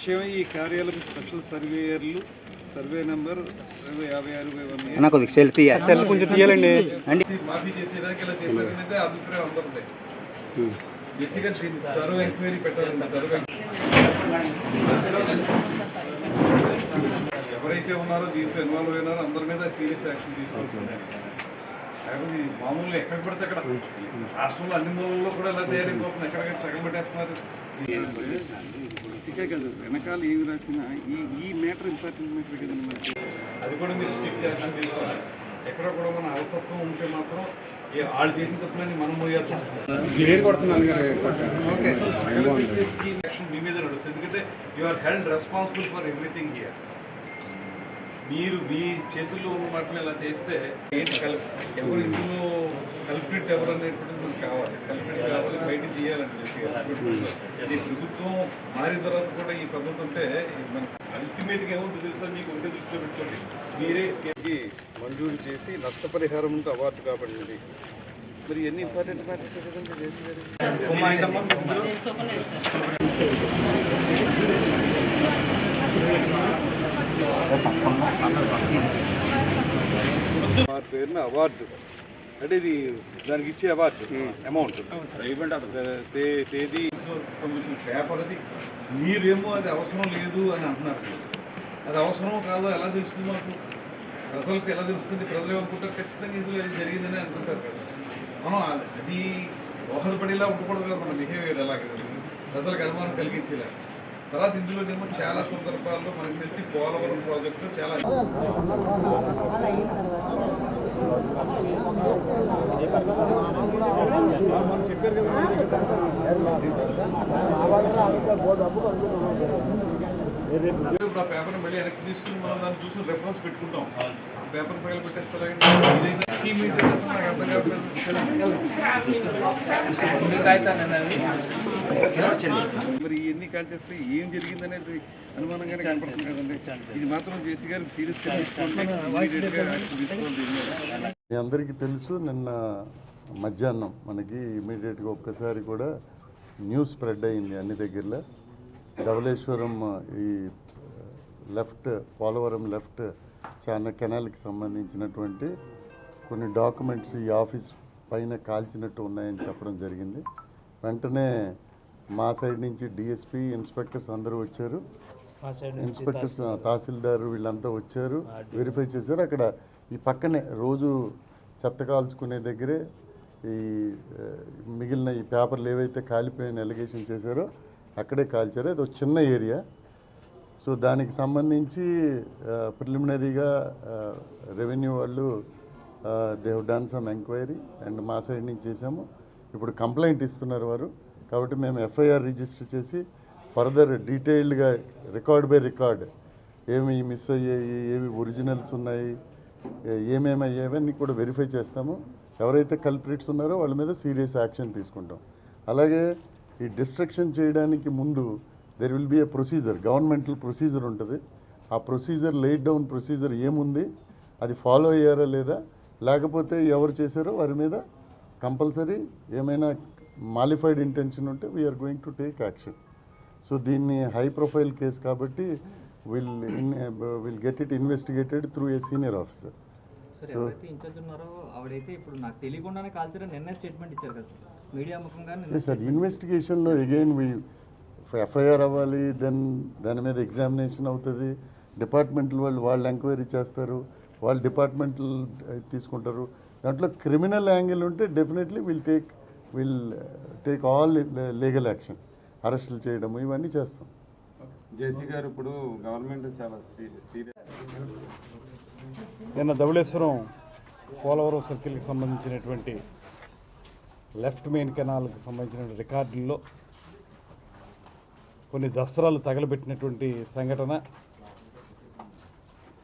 విషయం ఈ కార్యాలయం స్పెషల్ సర్వేయర్లు సర్వే నెంబర్ ఇరవై యాభై ఆరు కొద్దిగా సెల్ తీయాలి. సెల్ కొంచెం తీయాలండి. అండి. మాఫీ చేసేదానికి ఇలా చేశారనేది అభిప్రాయం అందరిది బేసిక్గా దీన్ని ఎంక్వైరీ పెట్టాలండి త్వరగా ఎవరైతే ఉన్నారో దీంట్లో ఇన్వాల్వ్ అయినారో అందరి మీద సీరియస్ యాక్షన్ తీసుకోవాల్సింది. లేకపోతే మామూలుగా ఎక్కడ పడితే అక్కడ రాష్ట్రంలో అన్ని మూలల్లో కూడా ఇలా తయారైపోతుంది ఎక్కడికక్కడ తగలబెట్టేస్తున్నారు ఇదే కదా వెనకాల ఏమి రాసినా ఈ ఈ మ్యాటర్ ఇంపార్టెంట్ మ్యాటర్ కదండి మనకి అది కూడా మీరు స్ట్రిక్ట్ యాక్షన్ తీసుకోవాలి. ఎక్కడ కూడా మన అవసత్వం ఉంటే మాత్రం వాళ్ళు చేసిన తప్పులని మనం మోయాల్సి వస్తుంది. మీ మీద నడుస్తుంది. ఎందుకంటే you are held responsible for everything here మీరు మీ చేతుల్లో ఉన్న మాటలు ఇలా చేస్తే ఎవరు ఇందులో కల్పిట్ ఎవరు అనేటువంటిది మనకు కావాలి. కల్పిట్ కావాలి బయట తీయాలని చెప్పి ప్రభుత్వం మారిన తర్వాత కూడా ఈ పద్ధతి ఉంటే అల్టిమేట్గా ఏముంది తెలుసా మీకు ఉంటే దృష్టిలో పెట్టుకోండి. మీరే స్కీమ్కి మంజూరు చేసి నష్టపరిహారం ఉంటే అవార్డు కాబడింది మరి ఎన్ని ఇంపార్టెంట్ మ్యాటర్స్ గారు? వారి పేరున అవార్డు. అంటే ఇది దానికి ఇచ్చే అవార్డు. అమౌంట్ తేదీ సంబంధించిన పేపర్ అది. మీరేమో అది అవసరం లేదు అని అంటున్నారు. అది అవసరమో కాదో ఎలా తెలుస్తుంది మాకు? ప్రజలకు ఎలా తెలుస్తుంది? ప్రజలు ఏమనుకుంటారు? ఖచ్చితంగా ఇందులో ఇది జరిగిందని అనుకుంటారు కదా. మనం అది- దోహదపడేలా ఉండకూడదు కదా మన బిహేవియర్ ఎలాగే ప్రజలకు అనుమానం కలిగించేలా. తర్వాత ఇందులోనేమో చాలా సందర్భాల్లో మనకు తెలిసి పోలవరం ప్రాజెక్టు చాలా ఇప్పుడు ఆ పేపర్ మళ్ళీ వెనక్కి తీసుకుని మనం దాన్ని చూసుకుని రెఫరెన్స్ పెట్టుకుంటాం. పేపర్ మరి ఇవన్నీ కాల్ చేస్తే ఏం జరిగిందనేది అనుమానంగానే కనపడుతుంది కదండి. ఇది మాత్రం జేసీ గారు సీరియస్గా తీసుకోండి. మీ అందరికీ తెలుసు నిన్న మధ్యాహ్నం మనకి ఇమీడియట్గా ఒక్కసారి కూడా న్యూస్ స్ప్రెడ్ అయింది అన్ని దగ్గరలో. ధవళేశ్వరం ఈ లెఫ్ట్ పోలవరం లెఫ్ట్ చాలా కెనాల్కి సంబంధించినటువంటి కొన్ని డాక్యుమెంట్స్ ఈ ఆఫీస్ పైన కాల్చినట్టు ఉన్నాయని చెప్పడం జరిగింది. వెంటనే మా సైడ్ నుంచి డిఎస్పి ఇన్స్పెక్టర్స్ అందరూ వచ్చారు. ఇన్స్పెక్టర్స్ తహసీల్దార్. వీళ్ళంతా వచ్చారు వెరిఫై చేశారు. అక్కడ ఈ పక్కనే రోజు చెత్త కాల్చుకునే దగ్గరే ఈ మిగిలిన ఈ పేపర్లు ఏవైతే కాలిపోయిన ఎలిగేషన్ చేశారో అక్కడే కాల్చారు. అది ఒక చిన్న ఏరియా సో దానికి సంబంధించి ప్రిలిమినరీగా రెవెన్యూ వాళ్ళు they have done some enquiry and మా సైడ్ నుంచి చేసాము ఇప్పుడు కంప్లైంట్ ఇస్తున్నారు వారు. కాబట్టి మేము ఎఫ్ఐఆర్ రిజిస్టర్ చేసి ఫర్దర్ డీటెయిల్డ్గా రికార్డ్ బై రికార్డ్ ఏమి మిస్ అయ్యాయి ఏవి ఒరిజినల్స్ ఉన్నాయి ఏమేమి అయ్యావన్నీ కూడా వెరిఫై చేస్తాము. ఎవరైతే కల్ప్రిట్స్ ఉన్నారో వాళ్ళ మీద సీరియస్ యాక్షన్ తీసుకుంటాం. అలాగే ఈ డిస్ట్రక్షన్ చేయడానికి ముందు there will be a procedure governmental procedure ఉంటుంది. ఆ ప్రొసీజర్ లేట్ డౌన్ ప్రొసీజర్ ఏముంది? అది ఫాలో అయ్యారా లేదా? లేకపోతే ఎవరు చేశారో వారి మీద కంపల్సరీ ఏమైనా మాలిఫైడ్ ఇంటెన్షన్ ఉంటే we're going to take action so దీన్ని హై ప్రొఫైల్ కేసు కాబట్టి will will get it investigated through a senior officer sir ఇన్వెస్టిగేషన్లో అగైన్ వి ఎఫ్ఐఆర్ అవ్వాలి దెన్ దాని మీద ఎగ్జామినేషన్ అవుతుంది. డిపార్ట్మెంటల్ వాళ్ళు వాళ్ళు ఎంక్వైరీ చేస్తారు. వాళ్ళు డిపార్ట్మెంటల్ తీసుకుంటారు. దాంట్లో క్రిమినల్ యాంగిల్ ఉంటే definitely will take will take all legal action అరెస్టులు చేయడము ఇవన్నీ చేస్తాం. జేసీ గారు ఇప్పుడు గవర్నమెంట్ చాలా నిన్న ధవళేశ్వరం పోలవరం సర్కిల్కి సంబంధించినటువంటి లెఫ్ట్ మెయిన్ కెనాల్కి సంబంధించిన రికార్డుల్లో కొన్ని దస్త్రాలు తగలబెట్టినటువంటి సంఘటన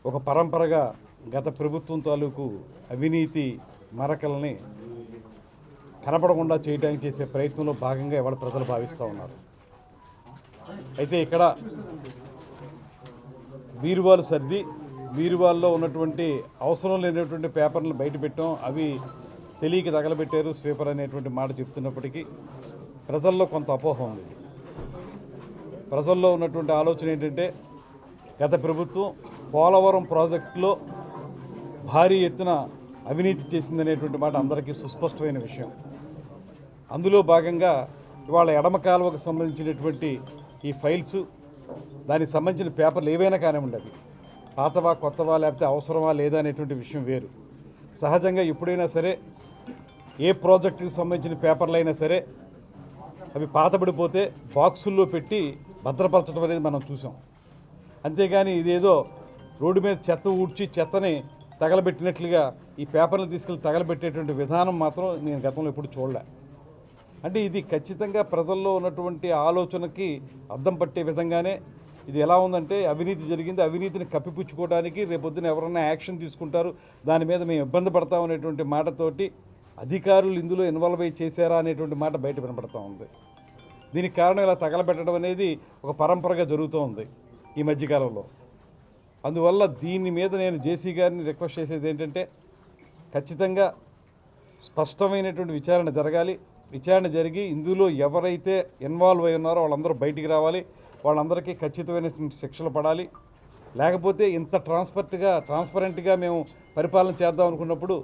ఒక పరంపరగా గత ప్రభుత్వం తాలూకు అవినీతి మరకల్ని కనపడకుండా చేయడానికి చేసే ప్రయత్నంలో భాగంగా ఇవాళ ప్రజలు భావిస్తూ ఉన్నారు. అయితే ఇక్కడ బీరువాలు సర్ది బీరువాల్లో ఉన్నటువంటి అవసరం లేనటువంటి పేపర్లు బయటపెట్టాం అవి తెలియక తగలబెట్టారు స్వీపర్ అనేటువంటి మాట చెప్తున్నప్పటికీ ప్రజల్లో కొంత అపోహ ఉంది. ప్రజల్లో ఉన్నటువంటి ఆలోచన ఏంటంటే గత ప్రభుత్వం పోలవరం ప్రాజెక్టులో భారీ ఎత్తున అవినీతి చేసిందనేటువంటి మాట అందరికీ సుస్పష్టమైన విషయం. అందులో భాగంగా ఇవాళ ఎడమ కాలువకు సంబంధించినటువంటి ఈ ఫైల్స్ దానికి సంబంధించిన పేపర్లు ఏవైనా కానివ్వండి అవి. పాతవా కొత్తవా లేకపోతే అవసరమా లేదా అనేటువంటి విషయం వేరు. సహజంగా ఎప్పుడైనా సరే ఏ ప్రాజెక్టుకు సంబంధించిన పేపర్లు అయినా సరే అవి పాతబడిపోతే బాక్సుల్లో పెట్టి భద్రపరచడం అనేది మనం చూసాం. అంతేగాని ఇదేదో రోడ్డు మీద చెత్త ఊడ్చి చెత్తని తగలబెట్టినట్లుగా ఈ పేపర్లు తీసుకెళ్ళి తగలబెట్టేటువంటి విధానం మాత్రం నేను గతంలో ఎప్పుడు చూడలే. అంటే ఇది ఖచ్చితంగా ప్రజల్లో ఉన్నటువంటి ఆలోచనకి అద్దం పట్టే విధంగానే ఇది ఎలా ఉందంటే అవినీతి జరిగింది. అవినీతిని కప్పిపుచ్చుకోవడానికి రేపొద్దున ఎవరన్నా యాక్షన్ తీసుకుంటారు. దాని మీద మేము ఇబ్బంది పడతాం అనేటువంటి మాటతోటి అధికారులు ఇందులో ఇన్వాల్వ్ అయ్యి చేశారా అనేటువంటి మాట బయట వినపడతా ఉంది. దీనికి కారణం ఇలా తగలబెట్టడం అనేది ఒక పరంపరగా జరుగుతూ ఉంది ఈ మధ్యకాలంలో. అందువల్ల దీని మీద నేను జేసీ గారిని రిక్వెస్ట్ చేసేది ఏంటంటే ఖచ్చితంగా స్పష్టమైనటువంటి విచారణ జరగాలి. విచారణ జరిగి ఇందులో ఎవరైతే ఇన్వాల్వ్ అయి ఉన్నారో వాళ్ళందరూ బయటికి రావాలి. వాళ్ళందరికీ ఖచ్చితమైన శిక్షలు పడాలి. లేకపోతే ఇంత ట్రాన్స్పర్ట్గా ట్రాన్స్పరెంట్గా మేము పరిపాలన చేద్దాం అనుకున్నప్పుడు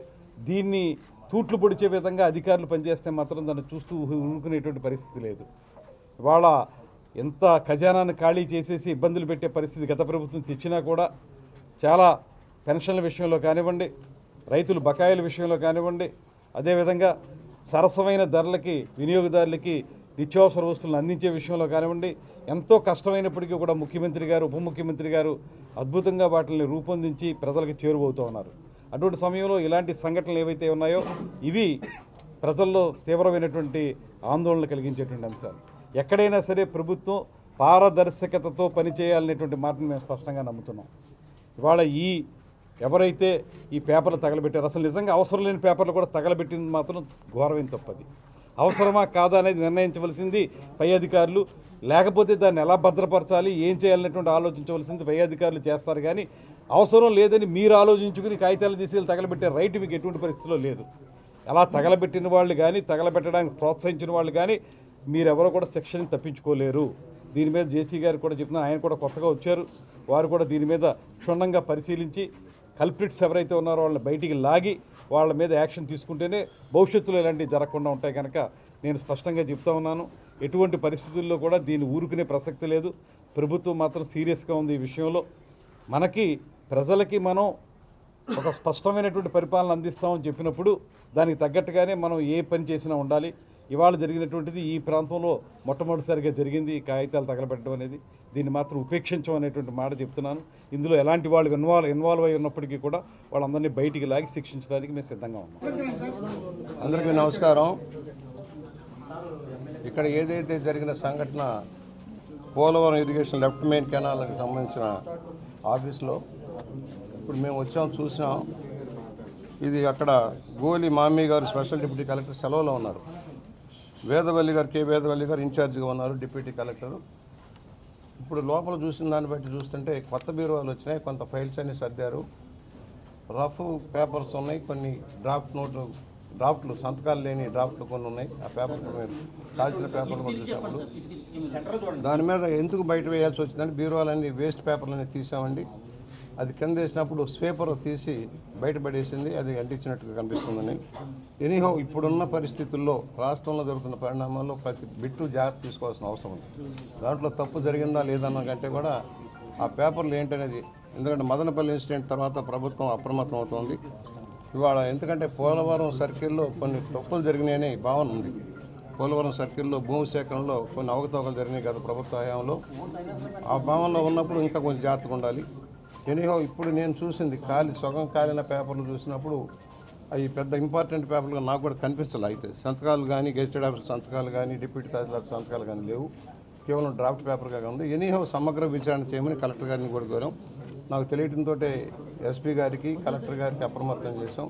దీన్ని తూట్లు పొడిచే విధంగా అధికారులు పనిచేస్తే మాత్రం దాన్ని చూస్తూ ఊరుకునేటువంటి పరిస్థితి లేదు. ఇవాళ ఎంత ఖజానాన్ని ఖాళీ చేసేసి ఇబ్బందులు పెట్టే పరిస్థితి గత ప్రభుత్వం తెచ్చినా కూడా చాలా పెన్షన్ల విషయంలో కానివ్వండి రైతులు బకాయిల విషయంలో కానివ్వండి అదేవిధంగా సరసమైన ధరలకి వినియోగదారులకి నిత్యావసర వస్తువులను అందించే విషయంలో కానివ్వండి ఎంతో కష్టమైనప్పటికీ కూడా ముఖ్యమంత్రి గారు ఉప ముఖ్యమంత్రి గారు అద్భుతంగా వాటిని రూపొందించి ప్రజలకు చేరువవుతూ ఉన్నారు. అటువంటి సమయంలో ఇలాంటి సంఘటనలు ఏవైతే ఉన్నాయో ఇవి ప్రజల్లో తీవ్రమైనటువంటి ఆందోళన కలిగించేటువంటి అంశాలు. ఎక్కడైనా సరే ప్రభుత్వం పారదర్శకతతో పనిచేయాలనేటువంటి మాటను మేము స్పష్టంగా నమ్ముతున్నాం. ఇవాళ ఈ ఎవరైతే ఈ పేపర్లు తగలబెట్టారు అసలు నిజంగా అవసరం లేని పేపర్లు కూడా తగలబెట్టింది మాత్రం ఘోరమైన తప్పది. అవసరమా కాదా అనేది నిర్ణయించవలసింది పై అధికారులు. లేకపోతే దాన్ని ఎలా భద్రపరచాలి ఏం చేయాలనేటువంటి ఆలోచించవలసింది పై అధికారులు చేస్తారు కానీ అవసరం లేదని మీరు ఆలోచించుకుని కాగితాలు తీసుకెళ్ళి తగలబెట్టే రైట్ మీకు ఎటువంటి పరిస్థితిలో లేదు. అలా తగలబెట్టిన వాళ్ళు కానీ తగలబెట్టడానికి ప్రోత్సహించిన వాళ్ళు కానీ మీరెవరో కూడా శిక్షని తప్పించుకోలేరు. దీని మీద జేసీ గారు కూడా చెప్తున్నారు ఆయన కూడా కొత్తగా వచ్చారు. వారు కూడా దీని మీద క్షుణ్ణంగా పరిశీలించి కల్ప్రిట్స్ ఎవరైతే ఉన్నారో వాళ్ళని బయటికి లాగి వాళ్ళ మీద యాక్షన్ తీసుకుంటేనే భవిష్యత్తులో ఇలాంటివి జరగకుండా ఉంటాయి కనుక నేను స్పష్టంగా చెప్తా ఉన్నాను. ఎటువంటి పరిస్థితుల్లో కూడా దీన్ని ఊరుకునే ప్రసక్తి లేదు. ప్రభుత్వం మాత్రం సీరియస్గా ఉంది ఈ విషయంలో. మనకి ప్రజలకి మనం ఒక స్పష్టమైనటువంటి పరిపాలన అందిస్తామని చెప్పినప్పుడు దానికి తగ్గట్టుగానే మనం ఏ పని చేసినా ఉండాలి. ఇవాళ జరిగినటువంటిది ఈ ప్రాంతంలో మొట్టమొదటిసారిగా జరిగింది. ఈ కాగితాలు తగలబెట్టడం అనేది దీన్ని మాత్రం ఉపేక్షించం అనేటువంటి మాట చెప్తున్నాను. ఇందులో ఎలాంటి వాళ్ళు ఇన్వాల్వ్ ఇన్వాల్వ్ అయి ఉన్నప్పటికీ కూడా వాళ్ళందరినీ బయటికి లాగి శిక్షించడానికి మేము సిద్ధంగా ఉన్నాం. అందరికీ నమస్కారం. ఇక్కడ ఏదైతే జరిగిన సంఘటన పోలవరం ఇరిగేషన్ లెఫ్ట్ మెయిన్ కెనాల్కి సంబంధించిన ఆఫీస్లో ఇప్పుడు మేము వచ్చాం చూసినాం ఇది అక్కడ గోలి మామీ గారు స్పెషల్ డిప్యూటీ కలెక్టర్ సెలవులో ఉన్నారు. వేదవల్లి గారు కే. వేదవల్లి గారు ఇన్ఛార్జిగా ఉన్నారు డిప్యూటీ కలెక్టర్. ఇప్పుడు లోపల చూసిన దాన్ని బట్టి చూస్తుంటే కొత్త బీరువాలు వచ్చినాయి కొంత ఫైల్స్ అన్ని సర్దారు. రఫ్ పేపర్స్ ఉన్నాయి కొన్ని డ్రాఫ్ట్ నోట్లు డ్రాఫ్ట్లు సంతకాలు లేని డ్రాఫ్ట్లు కొన్ని ఉన్నాయి. ఆ పేపర్లు మీరు కాల్చిన పేపర్లు కూడా చూసినప్పుడు దాని మీద ఎందుకు బయట వేయాల్సి వచ్చిందని బీరువాలన్నీ వేస్ట్ పేపర్లన్నీ తీసామండి. అది కింద వేసినప్పుడు స్వేపర్ తీసి బయటపడేసింది అది అంటించినట్టుగా కనిపిస్తుందని. ఎనీహో ఇప్పుడున్న పరిస్థితుల్లో రాష్ట్రంలో జరుగుతున్న పరిణామాల్లో ప్రతి బిట్టు జాగ్రత్త తీసుకోవాల్సిన అవసరం ఉంది. దాంట్లో తప్పు జరిగిందా లేదన్న కంటే కూడా ఆ పేపర్లు ఏంటనేది ఎందుకంటే మదనపల్లి ఇన్సిడెంట్ తర్వాత ప్రభుత్వం అప్రమత్తం అవుతోంది. ఇవాళ ఎందుకంటే పోలవరం సర్కిల్లో కొన్ని తప్పులు జరిగినాయని భావన ఉంది. పోలవరం సర్కిల్లో భూమి సేకరణలో కొన్ని అవకతవకలు జరిగినాయి గత ప్రభుత్వ హయాంలో. ఆ భావనలో ఉన్నప్పుడు ఇంకా కొంచెం జాగ్రత్తగా ఉండాలి. ఎనీహో ఇప్పుడు నేను చూసింది ఖాళీ సగం కాలిన పేపర్లు చూసినప్పుడు అవి పెద్ద ఇంపార్టెంట్ పేపర్లుగా నాకు కూడా కనిపించాలి అయితే. సంతకాలు కానీ గెజిటెడ్ ఆఫీసర్ సంతకాలు కానీ డిప్యూటీ తహసీల్దార్ సంతకాలు కానీ లేవు. కేవలం డ్రాఫ్ట్ పేపర్గా ఉంది. ఎనీహో సమగ్ర విచారణ చేయమని కలెక్టర్ గారిని కూడా కోరాం. నాకు తెలియటంతో ఎస్పీ గారికి కలెక్టర్ గారికి అప్రమత్తం చేసాం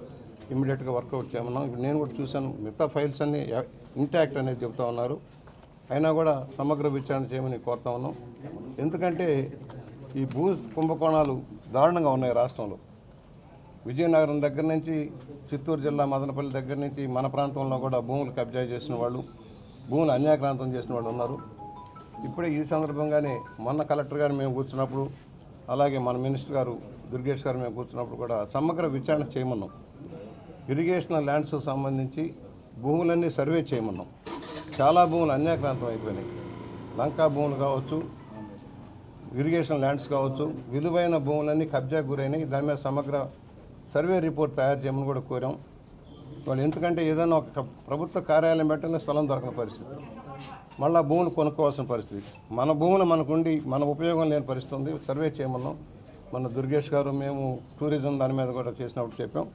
ఇమీడియట్గా వర్కౌట్ చేయమన్నాం. ఇప్పుడు నేను కూడా చూశాను మిగతా ఫైల్స్ అన్నీ ఇంటాక్ట్ అనేది చెబుతా ఉన్నారు. అయినా కూడా సమగ్ర విచారణ చేయమని కోరుతా ఉన్నాం. ఎందుకంటే ఈ భూ కుంభకోణాలు దారుణంగా ఉన్నాయి రాష్ట్రంలో. విజయనగరం దగ్గర నుంచి చిత్తూరు జిల్లా మదనపల్లి దగ్గర నుంచి మన ప్రాంతంలో కూడా భూములు కబ్జా చేసిన వాళ్ళు భూములు అన్యాక్రాంతం చేసిన వాళ్ళు ఉన్నారు. ఇప్పుడే ఈ సందర్భంగానే మొన్న కలెక్టర్ గారు మేము కూర్చున్నప్పుడు అలాగే మన మినిస్టర్ గారు దుర్గేష్ గారు మేము కూర్చున్నప్పుడు కూడా సమగ్ర విచారణ చేయమన్నాం. ఇరిగేషన్ ల్యాండ్స్కు సంబంధించి భూములన్నీ సర్వే చేయమన్నాం. చాలా భూములు అన్యాక్రాంతం అయిపోయినాయి. లంకా భూములు కావచ్చు ఇరిగేషన్ ల్యాండ్స్ కావచ్చు విలువైన భూములన్నీ కబ్జాకు గురైనాయి. దాని మీద సమగ్ర సర్వే రిపోర్ట్ తయారు చేయమని కూడా కోరాం. వాళ్ళు ఎందుకంటే ఏదైనా ఒక ప్రభుత్వ కార్యాలయం పెట్టిన స్థలం దొరకని పరిస్థితి. మళ్ళీ భూములు కొనుక్కోవాల్సిన పరిస్థితి. మన భూములు మనకుండి మన ఉపయోగం లేని పరిస్థితి ఉంది. సర్వే చేయమన్నాం. మన దుర్గేష్ గారు మేము టూరిజం దాని మీద కూడా చేసినప్పుడు చెప్పాం.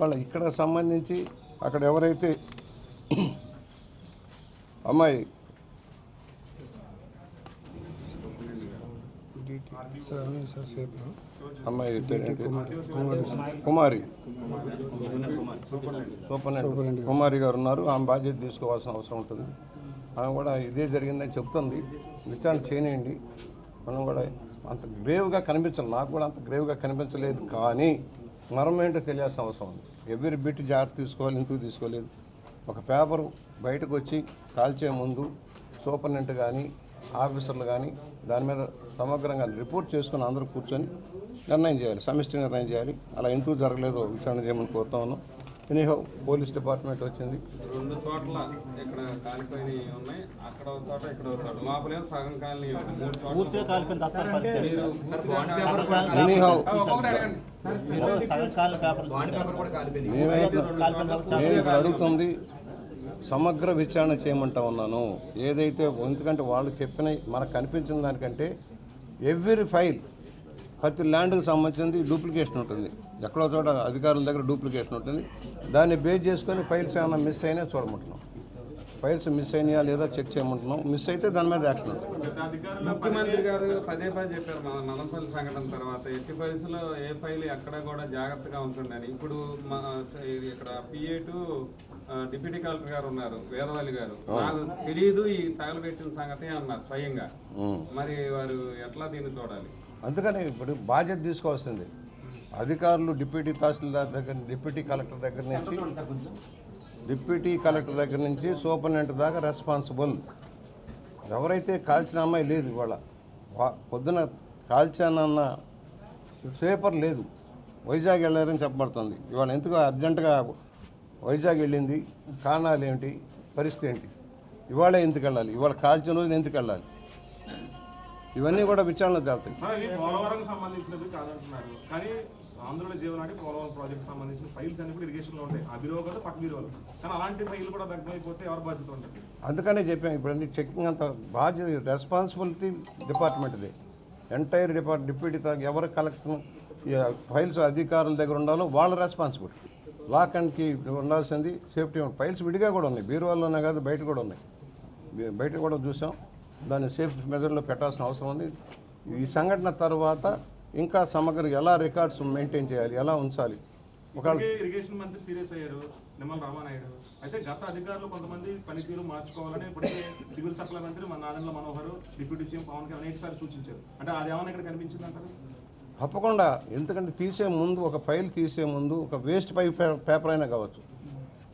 వాళ్ళ ఇక్కడ సంబంధించి అక్కడ ఎవరైతే అమ్మాయి అమ్మాయి? కుమారి. సూపరింటెండెంట్ కుమారి గారు ఉన్నారు. ఆమె బాధ్యత తీసుకోవాల్సిన అవసరం ఉంటుంది. ఆమె కూడా ఇదే జరిగిందని చెప్తుంది. విచారణ చేయనియండి. మనం కూడా అంత గ్రేవ్గా కనిపించాలి. నాకు కూడా అంత గ్రేవ్గా కనిపించలేదు. కానీ మరం ఏంటో తెలియాల్సిన అవసరం ఉంది. ఎవరి బిట్ జాగ్రత్త తీసుకోవాలి ఎందుకు తీసుకోలేదు? ఒక పేపరు బయటకు వచ్చి కాల్చే ముందు సూపరింటెండెంట్ కానీ ఆఫీసర్లు కానీ దాని మీద సమగ్రంగా రిపోర్ట్ చేసుకుని అందరూ కూర్చొని నిర్ణయం చేయాలి సమిష్టి నిర్ణయం చేయాలి. అలా ఎందుకు జరగలేదో విచారణ చేయమని కోరుతా ఉన్నాం. ఎనీహో పోలీస్ డిపార్ట్మెంట్ వచ్చింది. రెండు చోట్ల ఇక్కడ కాలిపోయినవి ఉన్నాయి. అక్కడ ఒక చోట ఇక్కడ ఒక చోట. లోపలే సగం కాలనీ ఎనీహౌ కాలిపోయింది. అడుగుతుంది సమగ్ర విచారణ చేయమంటా ఉన్నాను. ఏదైతే ఎందుకంటే వాళ్ళు చెప్పిన మనకు కనిపించిన దానికంటే ఎవ్రీ ఫైల్ ప్రతి ల్యాండ్కి సంబంధించింది డూప్లికేషన్ ఉంటుంది. ఎక్కడో చోట అధికారుల దగ్గర డూప్లికేషన్ ఉంటుంది. దాన్ని బేస్ చేసుకొని ఫైల్స్ ఏమైనా మిస్ అయినా చూడమంటున్నాం. ఫైల్స్ మిస్ అయినాయా లేదా చెక్ చేయమంటున్నాం. మిస్ అయితే దాని మీద యాక్షన్ ముఖ్యమంత్రి గారు పదే పదే చెప్పారు మన నలంపల్లి సంఘటన తర్వాత ఎట్టి పరిస్థితుల్లో ఏ ఫైల్ ఎక్కడ కూడా జాగ్రత్తగా ఉంటుందని. ఇప్పుడు మా ఇక్కడ పిఏ టు డిప్యూటీ కలెక్టర్ గారు ఉన్నారు వేదవల్లి గారు. నాకు తెలియదు ఈ తగలబెట్టిన సంగతి అన్నారు స్వయంగా. మరి వారు ఎట్లా దీన్ని చూడాలి? అందుకని ఇప్పుడు బాధ్యత తీసుకోవాల్సింది. అధికారులు డిప్యూటీ తహసీల్దార్ దగ్గర డిప్యూటీ కలెక్టర్ దగ్గర నుంచి డిప్యూటీ కలెక్టర్ దగ్గర నుంచి సూపరింటెండెంట్ దాకా రెస్పాన్సిబుల్. ఎవరైతే కాల్చిన అమ్మాయి లేదు ఇవాళ పొద్దున కాల్చానన్న పేపర్ లేదు. వైజాగ్ వెళ్ళారని చెప్పబడుతుంది. ఇవాళ ఎందుకు అర్జెంటుగా వైజాగ్ వెళ్ళింది. కారణాలు ఏమిటి? పరిస్థితి ఏంటి? ఇవాళ ఎందుకు వెళ్ళాలి? ఇవాళ కాల్చిన రోజున ఎందుకు వెళ్ళాలి? ఇవన్నీ కూడా విచారణ తేలుతాయి. పోలవరం సంబంధించినవి కాదంటున్నారు. కానీ ఆంధ్రుల జీవనానికి పోలవరం ప్రాజెక్ట్ సంబంధించిన ఫైల్స్ అన్ని కూడా ఇరిగేషన్లో ఉంటాయి. ఆ బిలో కాదు పక్క బిరోలు కానీ అలాంటి ఫైల్ కూడా దగ్గరైపోతే ఎవరు బాధ్యత ఉంటుంది? అందుకనే చెప్పాం ఇప్పుడు అన్ని చెకింగ్ అంత బాధ్యత రెస్పాన్సిబిలిటీ డిపార్ట్మెంట్ది ఎంటైర్ డిపార్ట్ డిప్యూటీ ఎవరు కలెక్టర్ ఫైల్స్ అధికారుల దగ్గర ఉండాలో వాళ్ళ రెస్పాన్సిబిలిటీ లాక్ అండ్కి ఉండాల్సింది. సేఫ్టీ ఫైల్స్ విడిగా కూడా ఉన్నాయి. బీరువాల్లోనే కాదు బయట కూడా ఉన్నాయి. బయట కూడా చూసాం. దాన్ని సేఫ్ మెజర్లో పెట్టాల్సిన అవసరం ఉంది. ఈ సంఘటన తర్వాత ఇంకా సమగ్ర ఎలా రికార్డ్స్ మెయింటైన్ చేయాలి ఎలా ఉంచాలి? ఒకవేళ ఇరిగేషన్ మంత్రి సీరియస్ అయ్యారు. నిమ్మల రామానాయుడు. అయితే గత అధికారులు కొంతమంది పనితీరు మార్చుకోవాలని ఇప్పటికే సివిల్ సప్లై మంత్రి మన నాదెండ్ల మనోహర్ డిప్యూటీ సీఎం పవన్ కళ్యాణ్ అనేకసారి సూచించారు. అంటే అది ఏమైనా ఇక్కడ కనిపించిందంటారు? తప్పకుండా. ఎందుకంటే తీసే ముందు ఒక ఫైల్ తీసే ముందు ఒక వేస్ట్ పై పేపర్ అయినా కావచ్చు.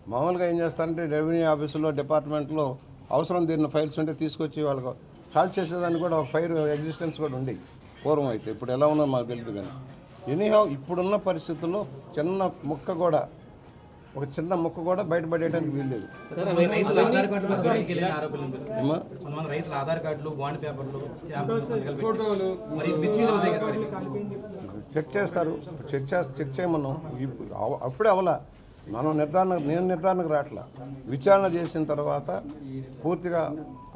మామూలుగా ఏం చేస్తారంటే రెవెన్యూ ఆఫీసులో డిపార్ట్మెంట్లో అవసరం తీరిన ఫైల్స్ ఉంటే తీసుకొచ్చి వాళ్ళకు కాల్ చేసేదానికి కూడా ఒక ఫైల్ ఎగ్జిస్టెన్స్ కూడా ఉంది. పూర్వం అయితే. ఇప్పుడు ఎలా ఉందో మాకు తెలియదు కానీ. ఎనీహౌ ఇప్పుడున్న పరిస్థితుల్లో చిన్న ముక్క కూడా ఒక చిన్న ముక్క కూడా బయటపడేయడానికి వీల్లేదు. చెక్ చేస్తారు. చెక్ చేస్తే చెక్ చేయమన్నాం. అప్పుడే అవలా. మనం నిర్ధారణ నేను నిర్ధారణకు రావట్లా విచారణ చేసిన తర్వాత పూర్తిగా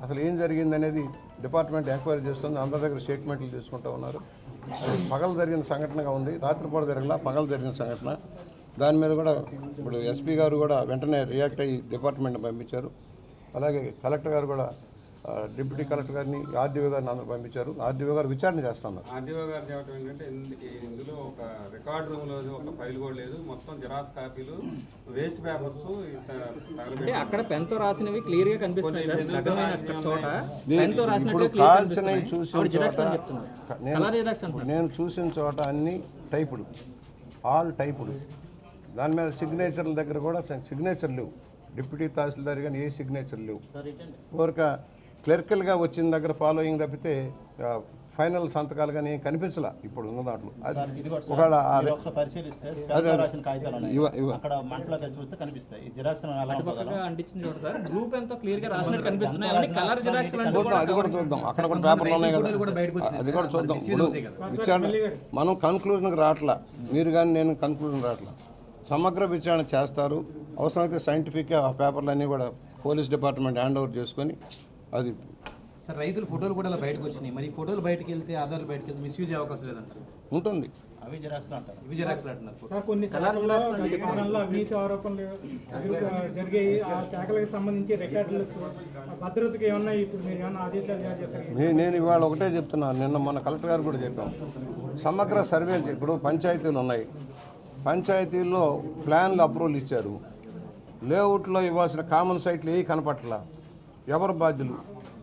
అసలు ఏం జరిగింది అనేది డిపార్ట్మెంట్ ఎంక్వైరీ చేస్తుంది. అందరి దగ్గర స్టేట్మెంట్లు తీసుకుంటూ ఉన్నారు. పగలు జరిగిన సంఘటనగా ఉంది. రాత్రిపూట జరగల పగలు జరిగిన సంఘటన. దాని మీద కూడా ఇప్పుడు ఎస్పీ గారు కూడా వెంటనే రియాక్ట్ అయ్యి డిపార్ట్మెంట్ని పంపించారు. అలాగే కలెక్టర్ గారు కూడా డిప్యూటీ కలెక్టర్ గారిని ఆర్డీఓ గారిని అందరూ పంపించారు. ఆర్డీఓ గారు విచారణ చేస్తున్నారు. ఆర్డీఓ గారు చెప్పడం ఏంటంటే ఇందు- ఇందులో ఒక రికార్డ్ రూమ్లో ఒక ఫైల్ కూడా లేదు. మొత్తం జిరాక్స్ కాపీలు వేస్ట్ పేపర్స్ అంటే అక్కడ పెన్తో రాసినవి క్లియర్గా కనిపిస్తున్నాయి. చోట చూసిన నేను చూసిన చోట అన్ని టైపుడు ఆల్ టైపుడు దాని మీద సిగ్నేచర్ల దగ్గర కూడా సిగ్నేచర్ లేవు. డిప్యూటీ తహసీల్దార్ కానీ ఏ సిగ్నేచర్ లేవు. ఊరక క్లర్కల్గా వచ్చిన దగ్గర ఫాలోయింగ్ తప్పితే ఫైనల్ సంతకాలు కానీ ఏం కనిపించలా ఇప్పుడు ఉన్న దాంట్లో. అది ఇది కూడా ఒకవేళ అదే, చూద్దాం అది కూడా చూద్దాం. అక్కడ కూడా పేపర్లు ఉన్నాయి కదా. అది కూడా చూద్దాం. విచారణ మనం కన్క్లూజన్కి రావట్లా. మీరు కానీ నేను కన్క్లూజన్ రావట్లా. సమగ్ర విచారణ చేస్తారు. అవసరమైతే సైంటిఫిక్గా ఆ పేపర్లన్నీ కూడా పోలీస్ డిపార్ట్మెంట్ హ్యాండ్ ఓవర్ చేసుకొని అది సార్ రైతుల ఫోటోలు కూడా ఇలా బయటకు వచ్చినాయి. మరి ఫోటోలు బయటకు వెళ్తే ఆధార్లు బయటకు వెళ్తే మిస్యూజ్ అయ్యే అవకాశం లేదంటారు ఉంటుంది. అవి జిరాక్స్ అంటారు. ఇవి జిరాక్స్లు అంటున్నారు సార్ కొన్ని శాఖల్లో విచారణలో అవినీతి ఆరోపణలు అవి జరిగాయి. ఆ శాఖలకు సంబంధించి రికార్డులు భద్రతకి ఏమన్నా ఇప్పుడు మీరు ఏమన్నా ఆదేశాలు జారీ చేస్తారు నే- నేను ఇవాళ ఒకటే చెప్తున్నాను. నిన్న మన కలెక్టర్ గారు కూడా చెప్పాం. సమగ్ర సర్వేలు ఇప్పుడు పంచాయతీలు ఉన్నాయి. పంచాయతీల్లో ప్లాన్లు అప్రూవల్ ఇచ్చారు. లేఅవుట్లో ఇవ్వాల్సిన కామన్ సైట్లు ఏ కనపట్లా? ఎవరు బాధ్యులు?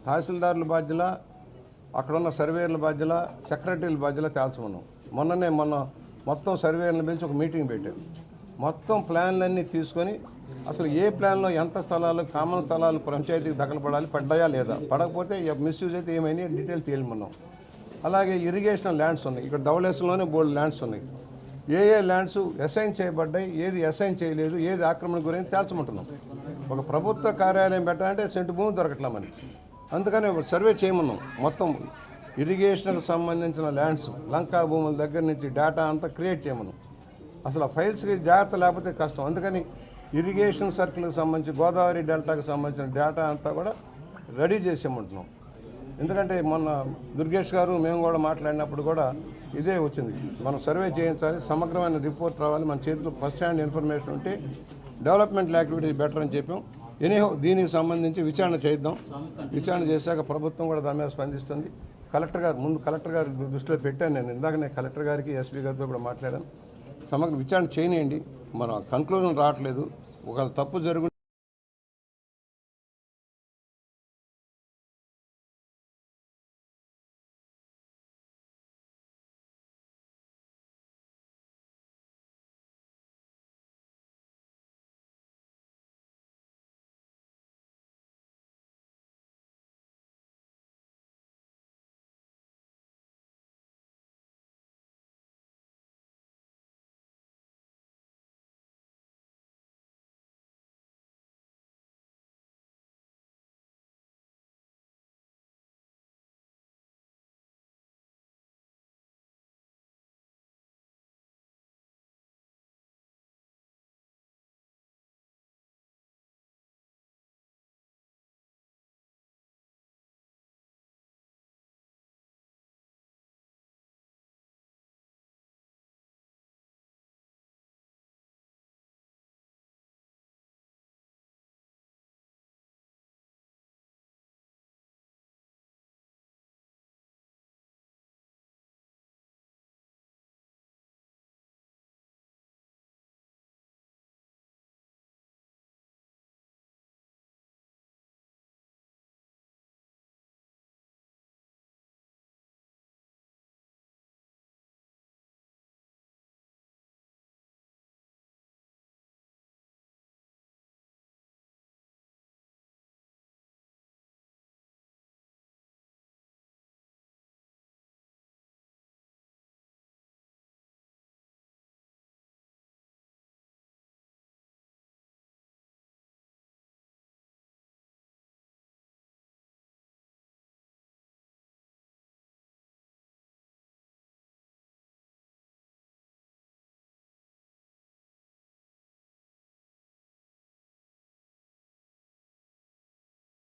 తహసీల్దారుల బాధ్యుల అక్కడున్న సర్వేయర్ల బాధ్యుల సెక్రటరీల బాధ్యుల తేల్చమన్నాం మొన్ననే మొన్న మొత్తం సర్వేయర్లను పిలిచి ఒక మీటింగ్ పెట్టాం. మొత్తం ప్లాన్లన్నీ తీసుకొని అసలు ఏ ప్లాన్లో ఎంత స్థలాలు కామన్ స్థలాలు పంచాయతీకి దఖలుపడాలి పడ్డాయా లేదా? పడకపోతే మిస్యూజ్ అయితే ఏమైనా డీటెయిల్ తేలిమన్నాం అలాగే ఇరిగేషన్ ల్యాండ్స్ ఉన్నాయి. ఇక్కడ ధవళేశ్వరంలోనే బోల్డ్ ల్యాండ్స్ ఉన్నాయి. ఏ ఏ ల్యాండ్స్ అసైన్ చేయబడ్డాయి ఏది అసైన్ చేయలేదు ఏది ఆక్రమణ గురించి తేల్చమంటున్నాం. ఒక ప్రభుత్వ కార్యాలయం పెట్టాలంటే సెంటు భూమి దొరకట్లా మనకి. అందుకని ఒక సర్వే చేయమన్నాం. మొత్తం ఇరిగేషన్కి సంబంధించిన ల్యాండ్స్ లంకా భూముల దగ్గర నుంచి డేటా అంతా క్రియేట్ చేయమన్నాం. అసలు ఆ ఫైల్స్కి జాగ్రత్త లేకపోతే కష్టం. అందుకని ఇరిగేషన్ సర్కిల్కి సంబంధించి గోదావరి డెల్టాకి సంబంధించిన డేటా అంతా కూడా రెడీ చేసేయమంటున్నాం. ఎందుకంటే మొన్న దుర్గేష్ గారు మేము కూడా మాట్లాడినప్పుడు కూడా ఇదే వచ్చింది. మనం సర్వే చేయించాలి సమగ్రమైన రిపోర్ట్ రావాలి మన చేతిలో ఫస్ట్ హ్యాండ్ ఇన్ఫర్మేషన్ ఉంటే డెవలప్మెంట్ యాక్టివిటీస్ బెటర్ అని చెప్పాం. ఎనీహో దీనికి సంబంధించి విచారణ చేద్దాం విచారణ చేశాక ప్రభుత్వం కూడా దాని మీద స్పందిస్తుంది. కలెక్టర్ గారు ముందు కలెక్టర్ గారి దృష్టిలో పెట్టాను నేను. ఇందాకనే కలెక్టర్ గారికి ఎస్పీ గారితో కూడా మాట్లాడాను. సమగ్ర విచారణ చేయనియండి మన కన్క్లూజన్ రావట్లేదు. ఒకవేళ తప్పు జరుగు